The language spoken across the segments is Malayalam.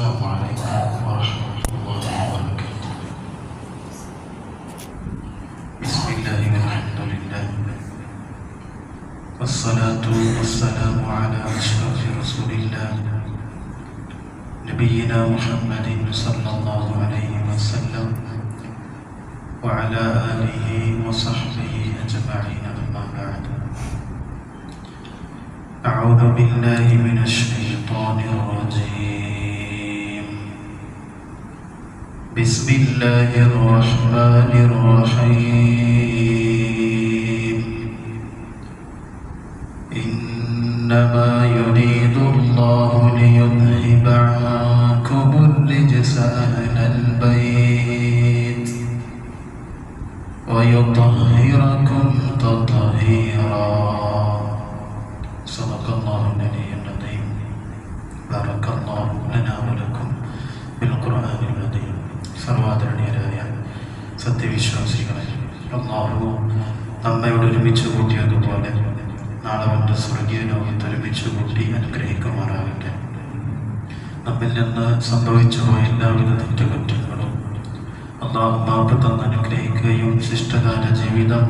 السلام عليكم ورحمة الله وبركاته. بسم الله والحمد لله. والصلاة والسلام على أشرف رسول الله. نبينا محمد صلى الله عليه وسلم وعلى آله وصحبه أجمعين أما بعد. أعوذ بالله من الشيطان الرجيم. بسم الله الرحمن الرحيم. إنما നമ്മിൽ നിന്ന് സംഭവിച്ചു പോയ എല്ലാവിധ തെറ്റുകുറ്റങ്ങളും അള്ളാഹു മാപ്പ് തന്ന് അനുഗ്രഹിക്കുകയും ശിഷ്ടകാല ജീവിതം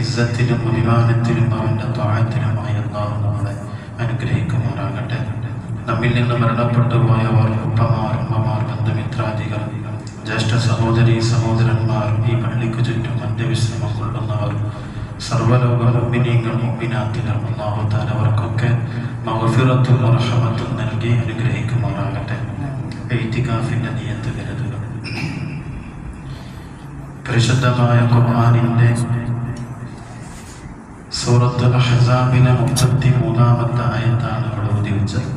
ഇസ്സത്തിലും അഭിമാനത്തിലും അവന്റെ താഴത്തിലുമായി അള്ളാഹു നമ്മളെ അനുഗ്രഹിക്കുമാറാകട്ടെ. നമ്മിൽ നിന്ന് മരണപ്പെട്ടു പോയവർ ഉപ്പമാർ ഉമ്മമാർ ബന്ധുമിത്രാദികൾ ജ്യേഷ്ഠ സഹോദരി സഹോദരന്മാർ ഈ പള്ളിക്ക് ചുറ്റും അന്ത്യവിശ്രമം കൊള്ളുന്നവർ സർവലോക മുമ്പിനീങ്ങൾ മുമ്പിനാത്തിലും അള്ളാഹു താൻ മഹഫിറത്തും മറഷമത്തും നൽകി അനുഗ്രഹിക്കുമാറാകട്ടെ. എയ്റ്റിക്കാഫിന്റെ നിയത്ത് കരുതുക. പരിശുദ്ധമായ ഖുർആാനിന്റെ സൂറത്ത് അഹസാബിലെ മുപ്പത്തി മൂന്നാമത്തെ ആയത്താണ് ഇവിടെ ഉദ്യോഗിച്ചത്.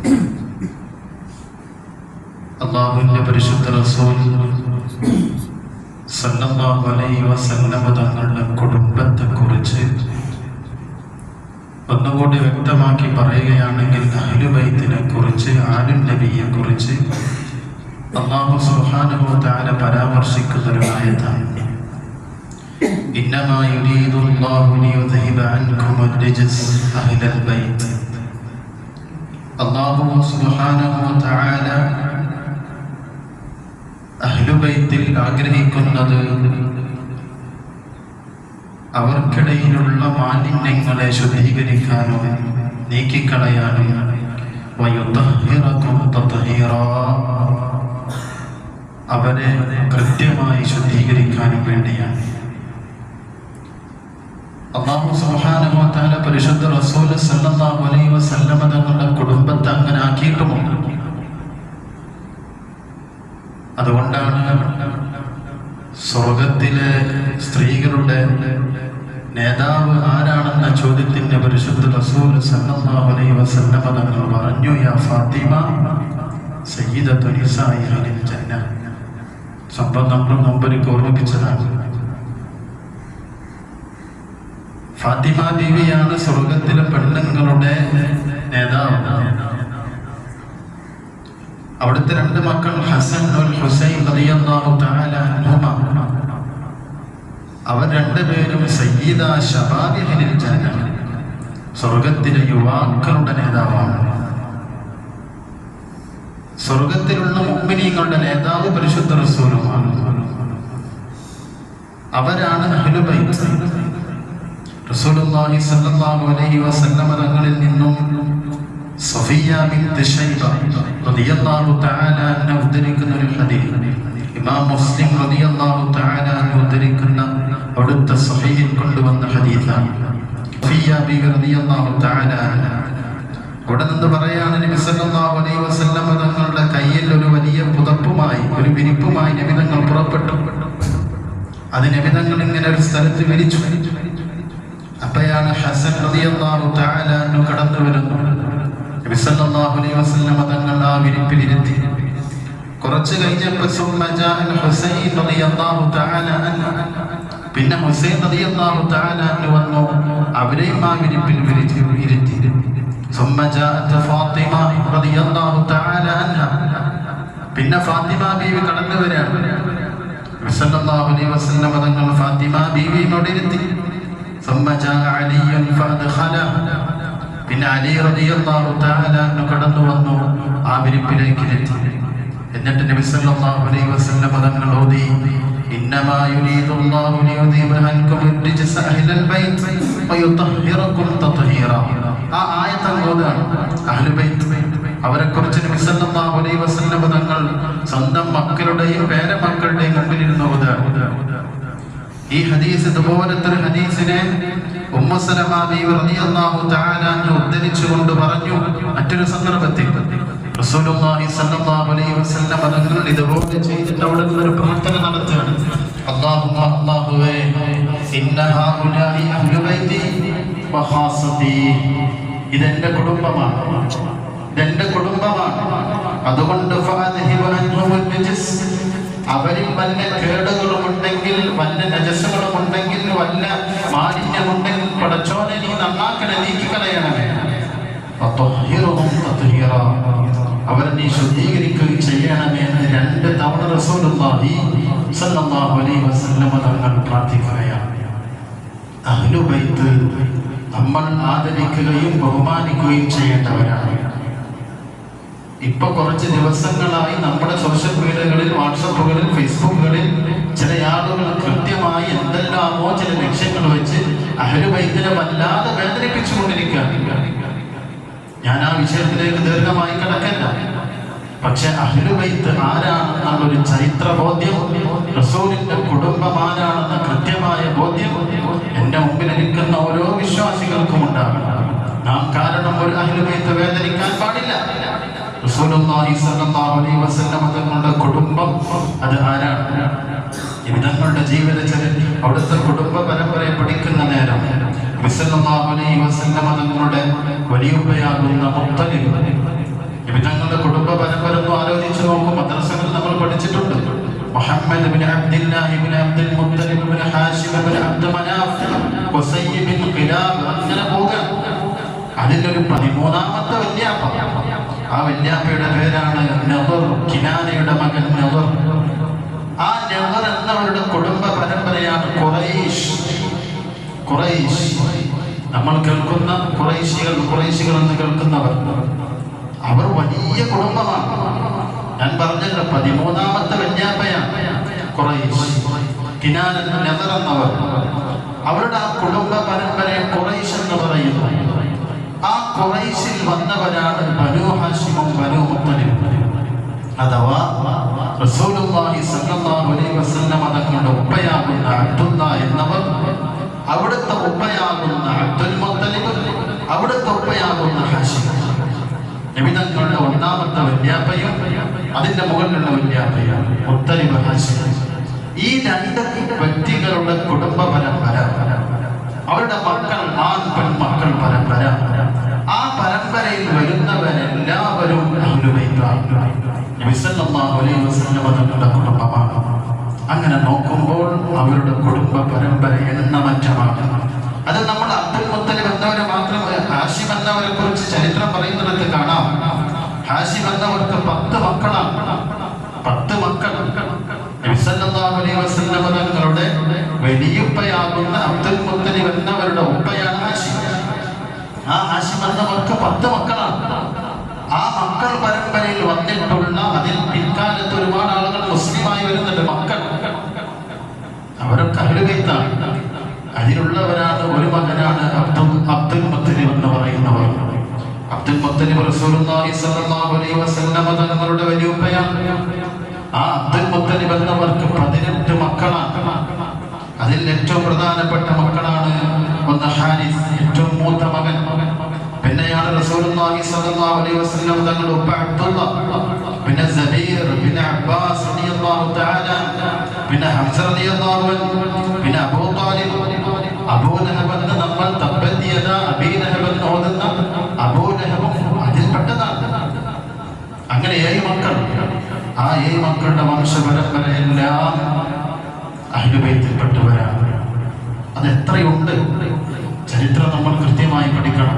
അള്ളാഹുവിന്റെ പരിശുദ്ധ റസൂൽ സല്ലല്ലാഹു അലൈഹി വസല്ലമ തങ്ങളുടെ കുടുംബത്തെക്കുറിച്ച് ഒന്നുകൂടി വ്യക്തമാക്കി പറയുകയാണെങ്കിൽ അഹ്ലുബൈത്തിനെ കുറിച്ച് ആലും നബിയെ കുറിച്ച് അള്ളാഹു സുബ്ഹാനഹു തആല പരാമർശിക്കുന്ന ഒരു ആയത്താണ് إنما يريد الله ليذهب عنكم الرجس أهل البيت അള്ളാഹു സുബ്ഹാനഹു തആല അഹ്ലുബൈത്തിൽ ആഗ്രഹിക്കുന്നത് അവർക്കിടയിലുള്ള മാലിന്യങ്ങളെ ശുദ്ധീകരിക്കാനും നീക്കിക്കളയാനും അവരെ കൃത്യമായി ശുദ്ധീകരിക്കാനും വേണ്ടിയാണ്. അള്ളാഹു വതആല പരിശുദ്ധ റസൂൽ സല്ലല്ലാഹു അലൈഹി വസല്ലമ തങ്ങളുടെ കുടുംബത്തെ അങ്ങനെ ആക്കിയിട്ടുമുണ്ട് അതുകൊണ്ടാണ് സ്വർഗത്തിലെ സ്ത്രീകളുടെ നേതാവ് ആരാണെന്ന ചോദ്യത്തിന്റെ പരിശുദ്ധ റസൂൽ സല്ലല്ലാഹു അലൈഹി വസല്ലമ തങ്ങൾ പറഞ്ഞു യാ ഫാത്തിമ ഓർമ്മിപ്പിച്ചതാണ്. ഫാത്തിമ ബീവിയാണ് സ്വർഗത്തിലെ പെണ്ണുങ്ങളുടെ നേതാവ്. അവിടുത്തെ രണ്ട് മക്കൾ ഹസൻ ഹുസൈൻ അവർ രണ്ടുപേരും സയ്യിദ ശബാബിഹിൽ ജന്ന. സ്വർഗത്തിലെ യുവാക്കളുടെ നേതാവാണ്. സ്വർഗത്തിലുള്ള മുഅ്മിനീങ്ങളുടെ നേതാവ് പരിശുദ്ധ റസൂലുമാണ് അവരാണ് റസൂലുള്ളാഹി സല്ലല്ലാഹു അലൈഹി വസല്ലമ തങ്ങളിൽ നിന്നും സഫിയ ബിൻത് ശൈബ റളിയല്ലാഹു തആല അൻഹ ഉദ്ധരിക്കുന്ന ഒരു ഹദീസ്. ഇമാം മുസ്ലിം റളിയല്ലാഹു തആല അൻഹു ഉദ്ധരിക്കുന്ന അവിടുത്തെ സഹീഹിൽ കൊണ്ടുവന്ന ഹദീസാണ്. സഫിയ ബി റളിയല്ലാഹു തആല അവിടെ നിന്ന് പറയാണ് നബി സല്ലല്ലാഹു അലൈഹി വസല്ലം തങ്ങളുടെ കയ്യിൽ ഒരു വലിയ പുതപ്പുമായി ഒരു വിരിപ്പുമായി നബി തങ്ങൾ പുറപ്പെട്ടു. അത് നബി തങ്ങൾ ഇങ്ങനെ ഒരു സ്ഥലത്ത് വിരിച്ചു. അപ്പോഴാണ് ഹസൻ റളിയല്ലാഹു തആല കടന്നു വരുന്നു നബി സല്ലല്ലാഹു അലൈഹി വസല്ലം തങ്ങൾ ആ വിരിപ്പിലിരുത്തി കുറച്ച് കഴിഞ്ഞപ്പോൾ സുമ്മ ജാഅൽ ഹുസൈൻ റളിയല്ലാഹു തആല അൻഹു പിന്നെ ഹുസൈൻ റളിയല്ലാഹു തആല അൻഹു വന്നു അവരെയും ആ വിരിപ്പിൽ വിരിച്ച് ഇരുത്തി സുമ്മ ജാഅത് ഫാത്തിമ റളിയല്ലാഹു തആല അൻഹ പിന്നെ ഫാത്തിമ ബീവി കടന്നു വരാണ് നബി സല്ലല്ലാഹു അലൈഹി വസല്ലം തങ്ങൾ ഫാത്തിമ ബീവിയോട് ഇരുത്തി ثم جاء علي فادخله പിന്നെ അലി റളിയല്ലാഹു തആല അൻഹു കടന്നു വന്നു ആ വിരിപ്പിലേക്ക് എത്തി എന്നിട്ട് നബി സല്ലല്ലാഹു അലൈഹി വസല്ലം തങ്ങൾ ഓതി ഇന്നമാ യുരീദു അല്ലാഹു ലിയുദീബ അൻകും الرجس أهل البيت ويطهركم تطهيرا ആ ആയത്ത് ഓതാണ് അഹ്ലു ബൈത്ത് അവരെ കുറിച്ച് നബി സല്ലല്ലാഹു അലൈഹി വസല്ലം തങ്ങൾ സ്വന്തം മക്കളുടെയും പേരമക്കളുടെയും മുമ്പിൽ ഇരുന്ന് ഓതാണ് ഈ ഹദീസ് ഇതുപോലത്തെ ഒരു ഹദീസിനെ ഉദ്ധരിച്ചുകൊണ്ട് പറഞ്ഞു മറ്റൊരു സന്ദർഭത്തിൽ ഇതുപോലെ ചെയ്തിട്ട് അവിടെ ഒരു പ്രാർത്ഥന നടത്തുകയാണ്. ഹൗലായി അഹ്ലു ഇതെന്റെ കുടുംബമാണ്. ഇതെന്റെ കുടുംബമാണ്. അതുകൊണ്ട് അവരിൽ വല്ല കേടുകളും ഉണ്ടെങ്കിൽ വല്ല നജസ്സുകളും ഉണ്ടെങ്കിൽ വല്ല മാലിന്യമുണ്ടെങ്കിൽ പടച്ചോനെ നീ നന്നാക്കണേ നീക്കിക്കളയണമേ. അവരെ നീ ശുദ്ധീകരിക്കുകയും ചെയ്യണമേ എന്ന് രണ്ട് തവണ റസൂലുള്ളാഹി അലൈഹി തങ്ങൾ പ്രാർത്ഥിക്കുകയാണ്. നമ്മൾ ആദരിക്കുകയും ബഹുമാനിക്കുകയും ചെയ്യേണ്ടവരാണ്. ഇപ്പൊ കുറച്ച് ദിവസങ്ങളായി നമ്മുടെ സോഷ്യൽ മീഡിയകളിൽ വാട്സപ്പുകളിൽ ഫേസ്ബുക്കുകളിൽ ചില ആളുകൾ കൃത്യമായി എന്തെല്ലാമോ ചില ലക്ഷ്യങ്ങൾ വെച്ച് അഹലുബൈത്തിനെ വല്ലാതെ വേദനിപ്പിച്ചുകൊണ്ടിരിക്കുകയാണ്. ഞാൻ ആ വിഷയത്തിലേക്ക് ദീർഘമായി കിടക്കല്ല പക്ഷെ അഹ്ലുബൈത്ത് ആരാണെന്നുള്ളൊരു ചരിത്ര ബോധ്യം റസൂലിന്റെ കുടുംബം ആരാണെന്ന കൃത്യമായ ബോധ്യം എന്റെ മുമ്പിൽ നിൽക്കുന്ന ഓരോ വിശ്വാസികൾക്കും ഉണ്ടാകണം. നാം കാരണം ഒരു അഹ്ലുബൈത്ത് വേദനിക്കാൻ പാടില്ല. തങ്ങളുടെ കുടുംബം അത് ആരാണ്? വിധങ്ങളുടെ ജീവിത ചരിത്രം. അവിടുത്തെ കുടുംബ പരമ്പരയെ പഠിക്കുന്ന നേരം നബി സല്ലല്ലാഹു അലൈഹി വസല്ലം തങ്ങളുടെ വലിയുപ്പയാകുന്ന മുത്തലിബ് വിധങ്ങളുടെ കുടുംബ പരമ്പര ഒന്ന് ആലോചിച്ച് നോക്കും. മദ്രസകൾ നമ്മൾ പഠിച്ചിട്ടുണ്ട്. Muhammad bin Abdullah bin Abdul Muttalib bin Hashim bin Abdu Manaf Qusai bin Kilab അങ്ങനെ പോകാം. അതിലൊരു പതിമൂന്നാമത്തെ വല്യാപ്പ ആ വല്യാപ്പയുടെ പേരാണ് നവർ കിനാനയുടെ മകൻ നവർ. ആ നവർ എന്നവരുടെ കുടുംബ പരമ്പരയാണ് കുറൈഷ് കുറൈഷ് നമ്മൾ കേൾക്കുന്ന കുറൈശികൾ കുറൈശികൾ എന്ന് കേൾക്കുന്നവർ. അവർ വലിയ കുടുംബമാണ്. ഞാൻ പറഞ്ഞല്ലോ പതിമൂന്നാമത്തെ വല്യാപ്പയാണ് കുറൈശ്. കിനാൻ നദർ എന്നവർ. അവരുടെ ആ കുടുംബ പരമ്പരയെ കുറൈശ് എന്ന് പറയുന്നു. ആ ഖുറൈശിൽ വന്നവരാണ് ബനു ഹാഷിമും ബനു മുത്തലിബും. അഥവാ റസൂലുള്ളാഹി സ്വല്ലല്ലാഹു അലൈഹി വസല്ലം തങ്ങളുടെ ഉപ്പയാകുന്ന അബ്ദുല്ല എന്നവർ അവിടുത്തെ ഉപ്പയാകുന്ന അബ്ദുൽ മുത്തലിബ് അവിടുത്തെ ഉപ്പയാകുന്ന ഹാഷിം. നബി തങ്ങളുടെ ഒന്നാമത്തെ വല്യാപ്പയും അതിന്റെ മുകളിലുള്ള വല്യാപ്പയും മുത്തലിബ് ഹാഷിം. ഈ രണ്ട് വ്യക്തികളുടെ കുടുംബ പരമ്പര അലൈഹി വസല്ലം തങ്ങളുടെ കുടുംബമാണ് അങ്ങനെ നോക്കുമ്പോൾ അവരുടെ കുടുംബ പരമ്പര എണ്ണമറ്റമാണ് അത് നമ്മൾ അബ്ദുൽ മുത്തലിബ് എന്നവരെ മാത്രം ഹാഷിം എന്നവരെ കുറിച്ച് ചരിത്രം പറയുന്നിടത്ത് കാണാം. ഹാഷിം എന്നവർക്ക് പത്ത് മക്കളാണ്. പത്ത് മക്കൾ. തങ്ങളുടെ വലിയുപ്പയാകുന്ന അബ്ദുൽ മുത്തലിബ് എന്നവരുടെ ഉപ്പയാണ് ഹാഷിം. ആ ഹാഷിം എന്നവർക്ക് പത്ത് മക്കളാണ് ആ മക്കൾ പരമ്പരയിൽ വന്നിട്ടുള്ള അതിൽ പിൽക്കാലത്ത് ഒരുപാട് ആളുകൾ മുസ്ലിമായി വരുന്നുണ്ട് മക്കൾ അവരൊക്കെ അഹ്ലുബൈത്താണ് അതിലുള്ളവരാണ് ഒരു മകനാണ് അബ്ദുൽ അബ്ദുൽ മുത്തലിബ് എന്ന് പറയുന്നവർ. അബ്ദുൽ മുത്തലിബ് റസൂലുള്ളാഹി സ്വല്ലല്ലാഹു അലൈഹി വസല്ലം തങ്ങളുടെ വലിയുപ്പയാണ് ആ അബ്ദുൽ മുത്തലിബ് എന്നവർക്ക് പതിനെട്ട് മക്കളാണ്. അതിൽ ഏറ്റവും പ്രധാനപ്പെട്ട മക്കളാണ് ഒന്ന് ഹാരിസ് ഏറ്റവും മൂത്ത മകൻ. പിന്നെയാണ് റസൂലുള്ളാഹി സ്വല്ലല്ലാഹു അലൈഹി വസല്ലം തങ്ങളുടെ ഉപ്പ അബ്ദുള്ള. പിന്നെ സബീർ പിന്നെ അബ്ബാസ് റളിയല്ലാഹു തആല പിന്നെ ഹംസ റളിയല്ലാഹു അൻഹു പിന്നെ അബൂ താലിബ് അബൂ ലഹബ് എന്ന് നമ്മൾ തബ്ബത് അബീലഹബെന്ന് ഓതുന്ന അബൂ ലഹബും അതിൽപ്പെട്ടതാണ് അങ്ങനെ ഏഴ് മക്കൾ ആ ഏഴ് മക്കളുടെ വംശപരമ്പരയെല്ലാം അഹിലുബൈത്തിൽപ്പെട്ടവരാണ് അത് എത്രയുണ്ട് ചരിത്രം നമ്മൾ കൃത്യമായി പഠിക്കണം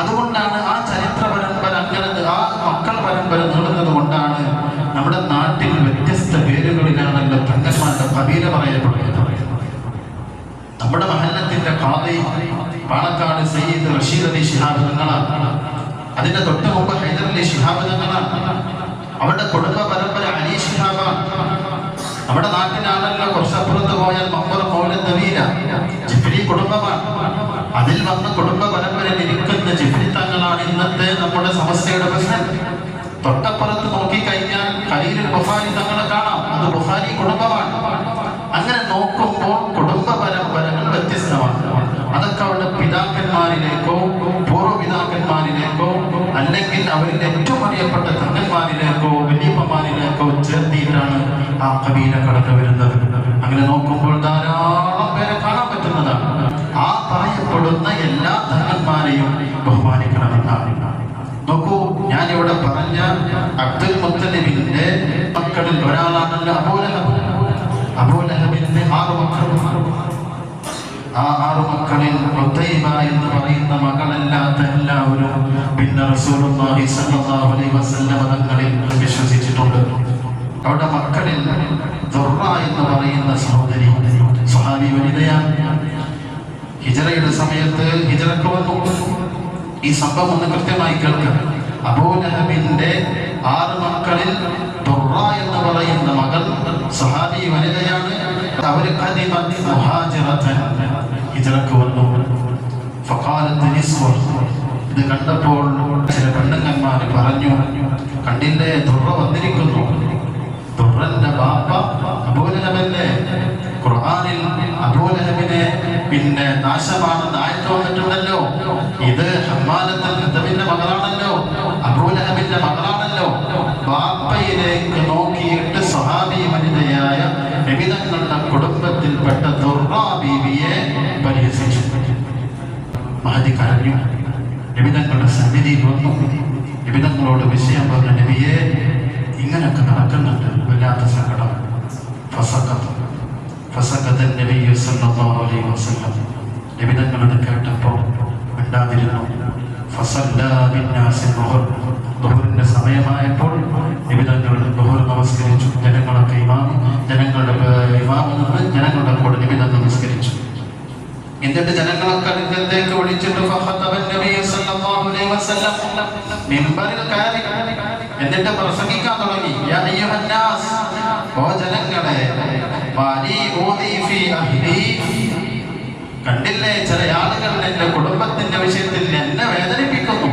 അതുകൊണ്ടാണ് ആ ചരിത്ര പരമ്പര അങ്ങനെ ആ മക്കൾ പരമ്പര നീളുന്നത് കൊണ്ടാണ് നമ്മുടെ നാട്ടിൽ വ്യത്യസ്ത പേരുകളിലാണല്ലോ തങ്ങന്മാരുടെ കബീല പറയപ്പെടുന്നത് നമ്മുടെ മഹല്ലത്തിന്റെ പാതയും പാണക്കാട് സയ്യിദ് റഷീദ് അലി തങ്ങളാണ്. അതിന്റെ തൊട്ട് മുമ്പ് ഹൈദർ അലി ഷിഹാബ് അവരുടെ കുടുംബ പരമ്പര അലി അനീഷിഹാബാണ് നമ്മുടെ നാട്ടിലാണല്ലോ കുറച്ചപ്പുറത്ത് പോയാൽ മമ്പറ മൗലൻ നവീന ജിഫ്രി കുടുംബമാണ്. അതിൽ വന്ന കുടുംബ പരമ്പരയിൽ ഇരിക്കുന്ന ജിഫ്രി തങ്ങളാണ് ഇന്നത്തെ നമ്മുടെ സമസ്യയുടെ പ്രശ്നം. തൊട്ടപ്പുറത്ത് നോക്കിക്കഴിഞ്ഞാൽ ഖലീലുൽ ബുഖാരി തങ്ങളെ കാണാം. അത് ബുഖാരി കുടുംബമാണ്. അങ്ങനെ നോക്കുമ്പോൾ അവരിൽ ഏറ്റവും അറിയപ്പെട്ട കണ്ണന്മാരിലേക്കോ വലിയമ്മമാരിലേക്കോ ചേർത്തിയിട്ടാണ് ആ കവിയിലെ കടന്നു വരുന്നത്. അങ്ങനെ നോക്കുമ്പോൾ ധാരാളം പേരെ കാണാൻ പറ്റുന്നതാണ്. ആ പറയപ്പെടുന്ന എല്ലാ ധനന്മാരെയും ബഹുമാനിക്കണമെന്നാണ് നോക്കൂ ഞാൻ ഇവിടെ പറഞ്ഞ അബ്ദുൽ മുത്തലിബിന്റെ മക്കളിൽ ഒരാളാണല്ലോ അബൂലഹബ്. അബൂലഹബിന്റെ ആറ് മക്കളും ആ ആറ് മക്കളിൽ ഉത്തൈബ എന്ന് പറയുന്ന മകളല്ലാത്ത എല്ലാവരും പിന്നെ റസൂലുള്ളാഹി അലൈഹി വസല്ലം വിശ്വസിച്ചിട്ടുണ്ട്. അവിടെ മക്കളിൽ ദുർറ എന്ന് പറയുന്ന സഹോദരി സ്വഹാബി വനിതയാണ് ഹിജറയുടെ സമയത്ത് ഹിജറക്ക് വന്നു. ഈ സംഭവം ഒന്ന് കൃത്യമായി കേൾക്കാം. അബൂലഹബിന്റെ ആറ് മക്കളിൽ ദുർറ എന്ന് പറയുന്ന മകൾ സഹാബി വനിതയാണ്. അവർ ഫഖാലത്ത് നിസ്വ ഇത് കണ്ടപ്പോൾ ചില പെണ്ണുങ്ങന്മാർ പറഞ്ഞു കണ്ടില്ലേ ദുർറ വന്നിരിക്കുന്നു. ദുർറന്റെ ബാപ്പ അബൂലഹബന്റെ ഖുർആനിൽ അബൂലഹബിനെ പിന്നെ നാശമാണെന്ന് ആയത്ത് വന്നിട്ടുണ്ടല്ലോ. ഇത് ഹമ്മാലത്തൽ ഹദബിന്റെ മകളാണല്ലോ. അബൂലഹബിന്റെ മകളാണല്ലോ ബാപ്പയിലേക്ക് നോക്കിയിട്ട് സഹാബി വനിതയായ നിബിതങ്ങളുടെ കുടുംബത്തിൽപ്പെട്ട ദുർറാ ബീവിയെ പരിഹസിച്ചു മഹതി കരഞ്ഞു നിബിതങ്ങളുടെ സന്നിധിയിൽ വന്നു. നിബിതങ്ങളോട് വിഷയം പറഞ്ഞ നബിയെ ഇങ്ങനെയൊക്കെ നടക്കുന്നുണ്ട്. വല്ലാത്ത സങ്കടം. ഫസക്കത്ത് ഫസക്കത്ത് നബി അലൈഹി വസല്ലം. നിബിതങ്ങളത് കേട്ടപ്പോൾ ഉണ്ടാതിരുന്നു ളുഹറിന്റെ സമയമായപ്പോൾ നിബിതങ്ങൾ ളുഹർ നമസ്കരിച്ചു. ജനങ്ങളൊക്കെ ഇമാം ജനങ്ങളുടെ ഇമാം ജനങ്ങളുടെ കൂടെ നിബിതങ്ങൾ നമസ്കരിച്ചു. എന്നിട്ട് ജനങ്ങളൊക്കെ അടുത്തേക്ക് വിളിച്ചിട്ട് എന്നിട്ട് പ്രസംഗിക്കാൻ തുടങ്ങി. ഓ ജനങ്ങളെ കണ്ടില്ലേ ചില ആളുകൾ എന്റെ കുടുംബത്തിന്റെ വിഷയത്തിൽ എന്നെ വേദനിപ്പിക്കുന്നു.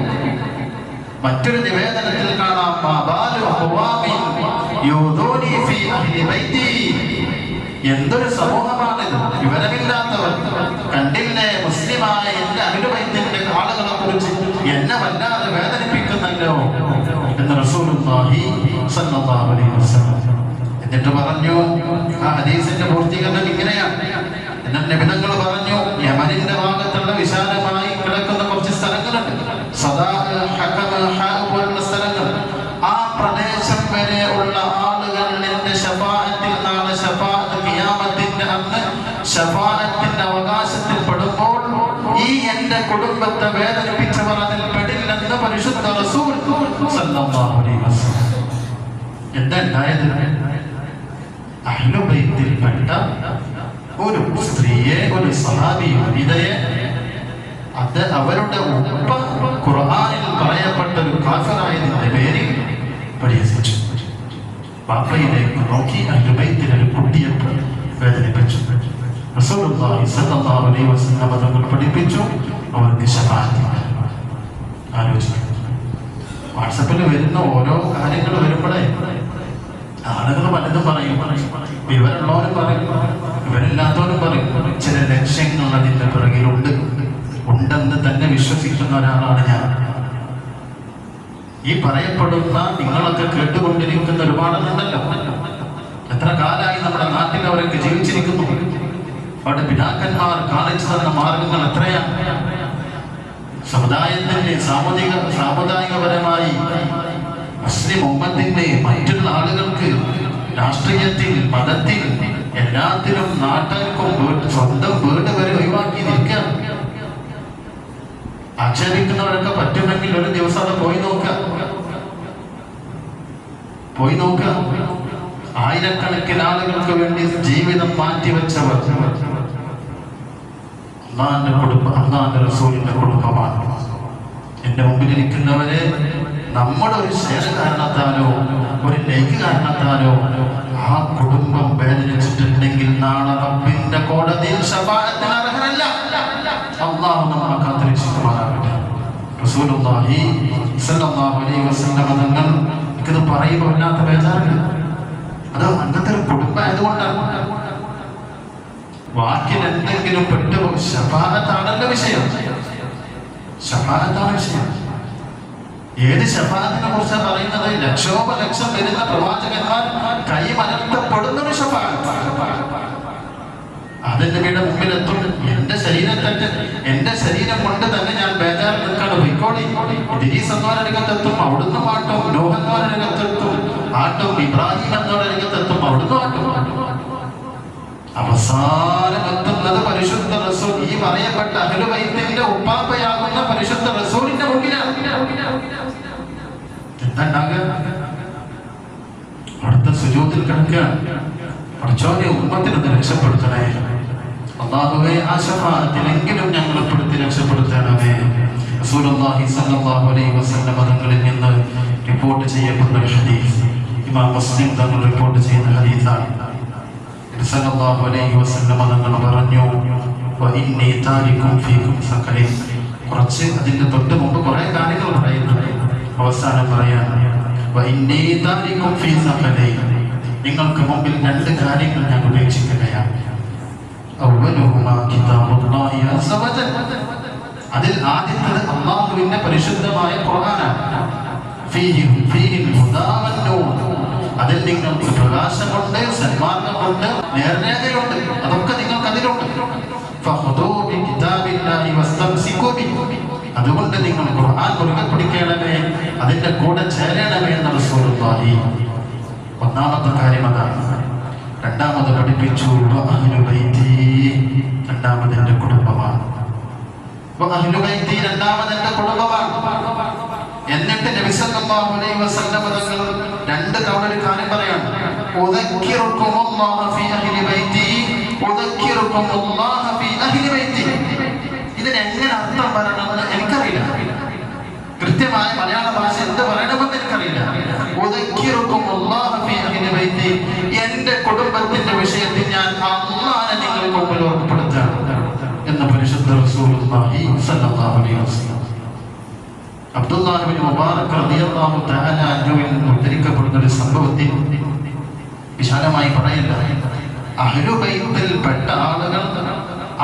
മറ്റൊരു നിവേദനത്തിൽ കാണാം എന്തൊരു സമൂഹമാണിത് വിവരമില്ലാത്തവർ. കണ്ടില്ലേ? മുസ്ലിമായ എന്റെ അനുഭവത്തിന്റെ ആളുകളെ കുറിച്ച് എന്നെ വല്ലാതെ വേദനിപ്പിക്കുന്നല്ലോ എന്ന് റസൂലുള്ളാഹി അലൈഹി വസല്ലം എന്നിട്ട് പറഞ്ഞു ആ ഹദീസിന്റെ പൂർത്തീകരണം ഇങ്ങനെയാണ്. എന്നാൽ നിബിധങ്ങൾ പറഞ്ഞു യമനിന്റെ ഭാഗത്തുള്ള വിശാലമായി കിടക്കുന്ന കുറച്ച് സ്ഥലങ്ങളുണ്ട്. സദാ കുടുംബത്തെ വേദനിപ്പിച്ചവർ അതിൽ പെടില്ലെന്ന് പരിശുദ്ധ റസൂൽ സല്ലല്ലാഹു അലൈഹി വസല്ലം. എന്താ ഉണ്ടായത്? അഹ്ലുബൈത്തിൽപ്പെട്ട ഒരു സ്ത്രീയെ ഒരു സഹാബി വനിതയെ അത് അവരുടെ ഉപ്പ ഖുർആനിൽ പറയപ്പെട്ട ഒരു കാഫറായതിന്റെ പേരിൽ പരിഹസിച്ചു. പാപ്പയിലേക്ക് നോക്കി അഹ്ലുബൈത്തിൽ ഒരു കുട്ടിയെ വേദനിപ്പിച്ചു. റസൂലുള്ളാഹി സ്വല്ലല്ലാഹു അലൈഹി വസല്ലം തങ്ങൾ പഠിപ്പിച്ചു. അവർക്ക് ശതാബ്ദി ആലോചിക്കും. വാട്സപ്പിൽ വരുന്ന ഓരോ കാര്യങ്ങൾ വരുമ്പോഴേ ആളുകൾ പലതും പറയും. വിവരമുള്ളവരും പറയും. വിവരമില്ലാത്തവരും പറയും. ചില ലക്ഷ്യങ്ങൾ അതിന്റെ പിറകിലുണ്ട്. ഉണ്ടെന്ന് തന്നെ വിശ്വസിക്കുന്ന ഒരാളാണ് ഞാൻ. ഈ പറയപ്പെടുന്ന നിങ്ങളൊക്കെ കേട്ടുകൊണ്ടിരിക്കുന്ന ഒരുപാടുണ്ടല്ലോ. എത്ര കാലമായി നമ്മുടെ നാട്ടിൽ അവരൊക്കെ ജീവിച്ചിരിക്കുന്നു. അവിടെ പിതാക്കന്മാർ കാണിച്ചു തന്ന മാർഗങ്ങൾ എത്രയാണ്? സമുദായത്തിന്റെ സാമൂഹിക സാമുദായികപരമായി മുസ്ലിം ഉമ്മത്തിന്റെ മറ്റുള്ള ആളുകൾക്ക് രാഷ്ട്രീയത്തിൽ മതത്തിൽ എല്ലാത്തിലും നാട്ടുകാർക്കും സ്വന്തം വീട് വരെ ഒഴിവാക്കി നിൽക്കാം ആക്ഷേപിക്കുന്നവരൊക്കെ പറ്റുമെങ്കിൽ ഒരു ദിവസം അത് പോയി നോക്കാം പോയി നോക്കാം ആയിരക്കണക്കിന് ആളുകൾക്ക് വേണ്ടി ജീവിതം മാറ്റിവെച്ചവർ. അള്ളാന്റെ കുടുംബം അള്ളാന്റെ റസൂലിന്റെ കുടുംബമാണ് എന്റെ മുമ്പിൽ ഇരിക്കുന്നവരെ നമ്മുടെ ഒരു ശേഷ കാരണത്താലോ ഒരു ലൈക്ക് കാരണത്താലോ ആ കുടുംബം വേദനിച്ചിട്ടുണ്ടെങ്കിൽ നാളെ റബ്ബിന്റെ കോടതിയിൽ ശഫാഅത്തിന് അർഹരല്ല അള്ളാഹു നമ്മളെ റസൂലുള്ളാഹി അലൈഹി തങ്ങൾ അത് അങ്ങനത്തെ ഒരു കുടുംബം ആയതുകൊണ്ടാണ് വാക്കിൽ എന്തെങ്കിലും പെട്ടുപോയി. ശപാതത്താണല്ലോ വിഷയം. ശപാതത്താണ് വിഷയം. ഏത് ശഫാഅത്തിനെ കുറിച്ചാണ് പറയുന്നത്? ലക്ഷോപലക്ഷം വരുന്ന പ്രവാചകന്മാർ കൈ മലർത്തപ്പെടുന്ന ഒരു ശഫാഅത്ത് അത് നബിയുടെ മുമ്പിൽ എത്തും എന്റെ ശരീരത്തെ എന്റെ ശരീരം കൊണ്ട് തന്നെ ഞാൻ ബേജാർ നിൽക്കാണ്. പൊയ്ക്കോളി. ഇദ്രീസ് രംഗത്തെത്തും അവിടുന്ന് ആട്ടും ലോഹന്മാരുടെ രംഗത്തെത്തും ആട്ടും ഇബ്രാഹിം എന്നവരടുക്കത്തെത്തും അവിടുന്ന് ആട്ടും അവസാനം എത്തുന്നത് പരിശുദ്ധ റസൂൽ. ഈ പറയപ്പെട്ട അഹലുവൈത്തിന്റെ ഉപ്പാപ്പയാകുന്ന പരിശുദ്ധ റസൂലിന്റെ മുമ്പിലാണ് അടുത്ത സുജൂതിൽ കിടക്കുകയാണ് പഠിച്ചോനെ ഉമ്മത്തിനെ രക്ഷപ്പെടുത്തണേ. അള്ളാഹുവേ ആ ശഫാഅത്തിലെങ്കിലും ഞങ്ങളെ പെടുത്തി രക്ഷപ്പെടുത്തണമേ. റസൂലുള്ളാഹി സ്വല്ലല്ലാഹു അലൈഹി വസല്ലം തങ്ങളിൽ നിന്ന് റിപ്പോർട്ട് ചെയ്യപ്പെട്ട ഹദീസ്. ഇമാം മുസ്ലിം തങ്ങൾ റിപ്പോർട്ട് ചെയ്യുന്ന ഹദീസാണ്. സല്ലല്ലാഹു അലൈഹി വസല്ലം തങ്ങൾ പറഞ്ഞു? വഇന്നി താരിക്കും ഫീകും സഖലൈൻ കുറച്ച് അതിന്റെ തൊട്ട് മുമ്പ് കുറേ കാര്യങ്ങൾ പറയുന്നുണ്ട്. അവസാനം പറയാൻ വഇന്നി താരിക്കും ഫീ സഖലി നിങ്ങൾക്ക് മുമ്പിൽ രണ്ട് കാര്യങ്ങൾ ഞാൻ ഉപേക്ഷിക്കുകയാണ്. അവലുഹുമാ കിതാബുല്ലാഹി അസ്സ. അതിൽ ആദ്യത്തേത് അള്ളാഹുവിന്റെ പരിശുദ്ധമായ ഖുർആനാണ്. ഫീഹി ഫീഹി ഹുദാ. അതിൽ നിങ്ങൾക്ക് പ്രകാശമുണ്ട് സന്മാർഗമുണ്ട് നേർരേഖയുണ്ട്. അതൊക്കെ നിങ്ങൾക്ക് അതിലുണ്ട്. അതുകൊണ്ട് നിങ്ങൾ ഖുർആൻ മുറുകെ പിടിക്കണമേ അതിന്റെ കൂടെ ചേരണമേ എന്ന് റസൂലുള്ളാഹി. ഒന്നാമത്തെ കാര്യം അതാണ് രണ്ടാമത് പഠിപ്പിച്ചു. രണ്ടാമത് എന്റെ കുടുംബമാണ്. രണ്ടാമത് എന്റെ കുടുംബമാണ്. എന്നിട്ട് നബി അലൈഹി വസല്ലം രണ്ട് തവണ ഒരു കാര്യം പറയാണ്. ഉദക്കിറുക്കുമുല്ലാഹ ഫീ അഹ്ലി ബൈത്തി ഉദക്കിറുക്കുമുല്ലാഹ ഫീ അഹ്ലി ബൈത്തി. ഇതിന് എങ്ങനെ അർത്ഥം പറയണമെന്ന് എനിക്കറിയില്ല. കൃത്യമായ മലയാള ഭാഷ എന്ത് പറയണമെന്ന് എനിക്കറിയില്ല. ഉദക്കിറുക്കുമുല്ലാഹ ഫീ അഹ്ലി ബൈത്തി. എന്റെ കുടുംബത്തിന്റെ വിഷയത്തിൽ ഞാൻ അള്ളാഹനെ നിങ്ങൾക്ക് മുമ്പിൽ ഓർമ്മപ്പെടുത്തുകയാണ്. എന്ന പരിശുദ്ധ റസൂലുള്ളാഹി സ്വല്ലല്ലാഹു അലൈഹി വസല്ലം. അബ്ദുല്ലാഹി ബിൻ മുബാറക് റളിയല്ലാഹു തആല അൻഹുവിൽ ഉദ്ധരിക്കപ്പെടുന്ന ഒരു സംഭവത്തിൽ വിശാലമായി പറയില്ല. അഹ്ലുബൈത്തിൽ പെട്ട ആളുകൾ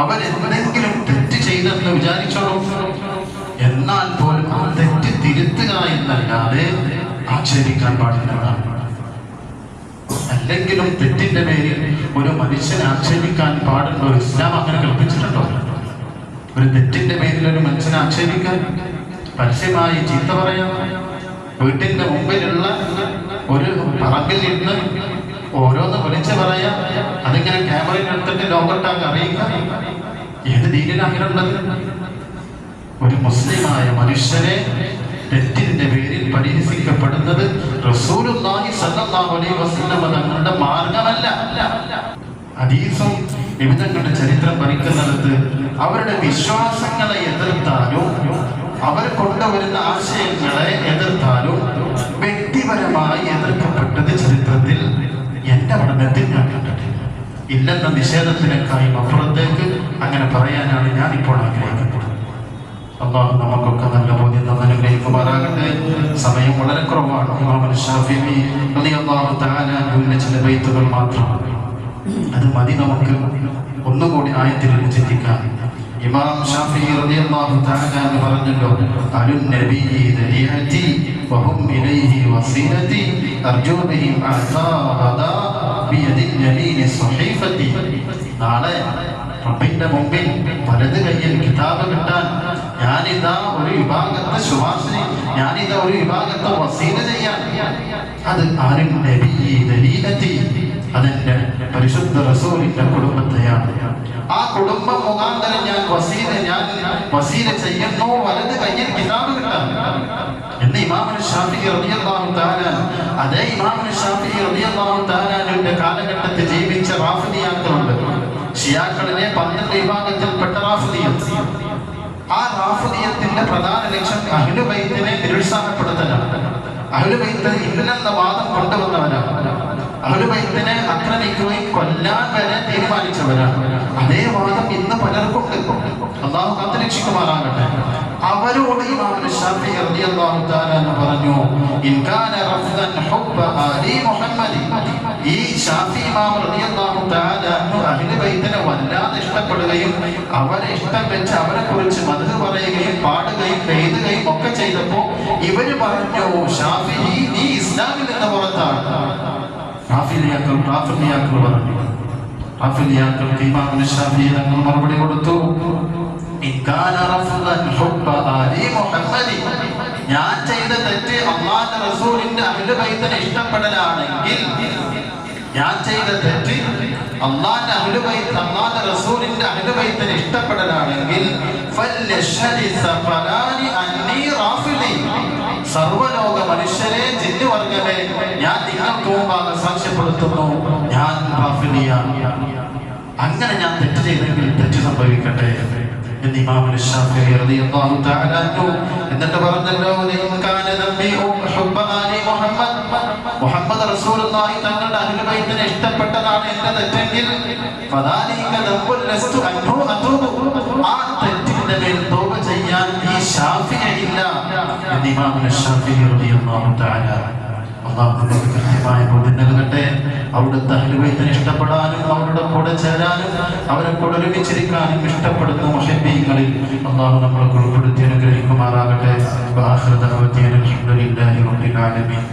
അവരെന്തെങ്കിലും തെറ്റ് ചെയ്തെന്ന് വിചാരിച്ചോളൂ. എന്നാൽ പോലും ആ തെറ്റ് തിരുത്തുക എന്നല്ലാതെ ആക്ഷേപിക്കാൻ പാടില്ലതാണ് അല്ലെങ്കിലും തെറ്റിന്റെ പേരിൽ ഒരു മനുഷ്യനെ ആക്ഷേപിക്കാൻ പാടുണ്ടോ ഇസ്ലാം അങ്ങനെ കൽപ്പിച്ചിട്ടുണ്ടോ? ഒരു തെറ്റിന്റെ പേരിൽ ഒരു മനുഷ്യനെ ആക്ഷേപിക്കാൻ? പരസ്യമായി ചീത്ത പറയാം. വീട്ടിന്റെ മുമ്പിലുള്ള ഒരു പറമ്പിൽ ഇരുന്ന് ഓരോന്ന് വിളിച്ചു പറയാം. അതിങ്ങനെ ക്യാമറയിൽ എടുത്തിട്ട് ലോകത്താകെ അറിയുക. ഏത് ദീനിൽ അങ്ങനെ ഒരു മുസ്ലിമായ മനുഷ്യനെ തെറ്റിന്റെ പേരിൽ പരിഹസിക്കപ്പെടുന്നത് റസൂലുള്ളാഹി അലൈഹി തങ്ങളുടെ മാർഗമല്ല. ഹദീസും വിവിധങ്ങളുടെ ചരിത്രം പഠിക്കുന്നിടത്ത് അവരുടെ വിശ്വാസങ്ങളെ എതിർത്താലും അവർ കൊണ്ടുവരുന്ന ആശയങ്ങളെ എതിർത്താലും വ്യക്തിപരമായി എതിർക്കപ്പെട്ടത് ചരിത്രത്തിൽ എന്റെ പഠനത്തിൽ ഞാൻ കണ്ടിട്ടില്ല. ഇല്ലെന്ന നിഷേധത്തിനേക്കായും അപ്പുറത്തേക്ക് അങ്ങനെ പറയാനാണ് ഞാൻ ഇപ്പോൾ ആഗ്രഹിക്കുന്നത്. അള്ളാഹു നമുക്കൊക്കെ നല്ല ബോധ്യം തന്നനുഗ്രഹിക്കുമാറാകട്ടെ സമയം വളരെ കുറവാണ്. ഷാഫി അൻഹുവിന്റെ ചില ബൈത്തുകൾ മാത്രമാണ് അത് മതി നമുക്ക്. ഒന്നുകൂടി ആയത്തിൽ ചിന്തിക്കാം. ഇമാം ഷാഫി റളിയല്ലാഹു തആല പറഞ്ഞല്ലോ അലുൻ നബി ദരിയതി വഹും ഇലൈഹി വസീലതി അർജു ബിഹി അസാഹദാ ബിയദി യമീനി സഹീഫതി നാളെ റബ്ബിന്റെ മുമ്പിൽ വലത് കയ്യിൽ കിതാബ് കിട്ടാൻ ഞാനിതാ ഒരു വിഭാഗത്തെ ശുപാർശ ഞാനിതാ ഒരു വിഭാഗത്തെ വസീല ചെയ്യാൻ. അത് ആരും നബി ദലീലത്തി അതെന്റെ പരിശുദ്ധ റസൂലിന്റെ കുടുംബത്തെയാണ് ആ കുടുംബം മുഖാന്തരം ഞാൻ വസീല ഞാൻ വസീല ചെയ്യുന്നു. വലത് കയ്യിൽ കിതാബ് കിട്ടാൻ. എന്ന് ഇമാമുൽ ഷാഫി റളിയല്ലാഹു തആല അതേ ഇമാമുൽ ഷാഫി റളിയല്ലാഹു തആലയുടെ കാലഘട്ടത്തിൽ ജീവിച്ച റാഫിദിയാക്കളുണ്ട്. ഷിയാക്കളിലെ പന്ത്രണ്ട് വിഭാഗത്തിൽപ്പെട്ട റാഫിദിയ. ആ റാഫിദിയത്തിന്റെ പ്രധാന ലക്ഷ്യം അഹ്ലുബൈത്തിനെ നിരുത്സാഹപ്പെടുത്തലാണ്. അഹ്ലുബൈത്ത് ഇല്ലെന്ന വാദം കൊണ്ടുവന്നവരാണ് അഹ്ലുബൈത്തിനെ ആക്രമിക്കുകയും കൊല്ലാൻ വരെ തീരുമാനിച്ചവരാണ്. അതേ വാദം ഇന്ന് പലർക്കും അള്ളാഹു കാത്തുരക്ഷിക്കുമാറാകട്ടെ അവരോട് ഇമാം ഷാഫി റളിയല്ലാഹു പറഞ്ഞു ഇൻ കാന റഫ്ദൻ ഹുബ്ബ ഷാഫി ഇമാം റളിയല്ലാഹു വല്ലാതെ ഇഷ്ടപ്പെടുകയും അവരെ ഇഷ്ടം വെച്ച് അവരെ കുറിച്ച് മധു പറയുകയും പാടുകയും എഴുതുകയും ഒക്കെ ചെയ്തപ്പോൾ ഇവർ പറഞ്ഞു ഷാഫി നീ ഇസ്ലാമിൽ നിന്ന് പുറത്താണ്. റാഫിലിയാക്കൾ റാഫിലിയാക്കൾ പറഞ്ഞു. റാഫിലിയാക്കൾക്ക് ഇമാം ഷാഫി തങ്ങൾ മറുപടി കൊടുത്തു. ഞാൻ ചെയ്ത തെറ്റ് അള്ളാന്റെ റസൂലിന്റെ അഹ്ലു ബൈത്തിനെ ഇഷ്ടപ്പെടലാണെങ്കിൽ ഞാൻ ചെയ്ത തെറ്റ് അള്ളാന്റെ അഹ്ലു ബൈത്ത് അള്ളാഹുവിന്റെ റസൂലിന്റെ അഹ്ലു ബൈത്തിനെ ഇഷ്ടപ്പെടലാണെങ്കിൽ സർവലോക മനുഷ്യരെ ജിന്നുവർഗമേ ഞാൻ നിങ്ങൾക്ക് മുമ്പാകെ സാക്ഷ്യപ്പെടുത്തുന്നു. ഞാൻ അങ്ങനെ ഞാൻ തെറ്റ് ചെയ്തെങ്കിൽ തെറ്റ് സംഭവിക്കട്ടെ എന്ന് തആല പറഞ്ഞല്ലോ "ലഇൻ കാന മുഹമ്മദ്. റസൂലുള്ളാഹി തങ്ങളുടെ ഇഷ്ടപ്പെട്ടതാണ് എന്റെ തെറ്റെങ്കിൽ ആ തെറ്റിന്റെ മേൽ തൗബ ചെയ്യാൻ ഈ ഷാഫിഈ ഇല്ല. എന്ന് ഇമാം ഷാഫിഈ റളിയല്ലാഹു തആല. അള്ളാഹു നമുക്ക് കൃത്യമായ ബോധ്യം നൽകട്ടെ. അവിടുത്തെ അഹ്ലുബൈത്തിനെ ഇഷ്ടപ്പെടാനും അവരുടെ കൂടെ ചേരാനും അവരെ കൂടെ ഒരുമിച്ചിരിക്കാനും ഇഷ്ടപ്പെടുന്ന മുഷബീങ്ങളിൽ അള്ളാഹു നമ്മളെ ഉൾപ്പെടുത്തി അനുഗ്രഹിക്കുമാറാകട്ടെ. അൽഹംദുലില്ലാഹി റബ്ബിൽ ആലമീൻ.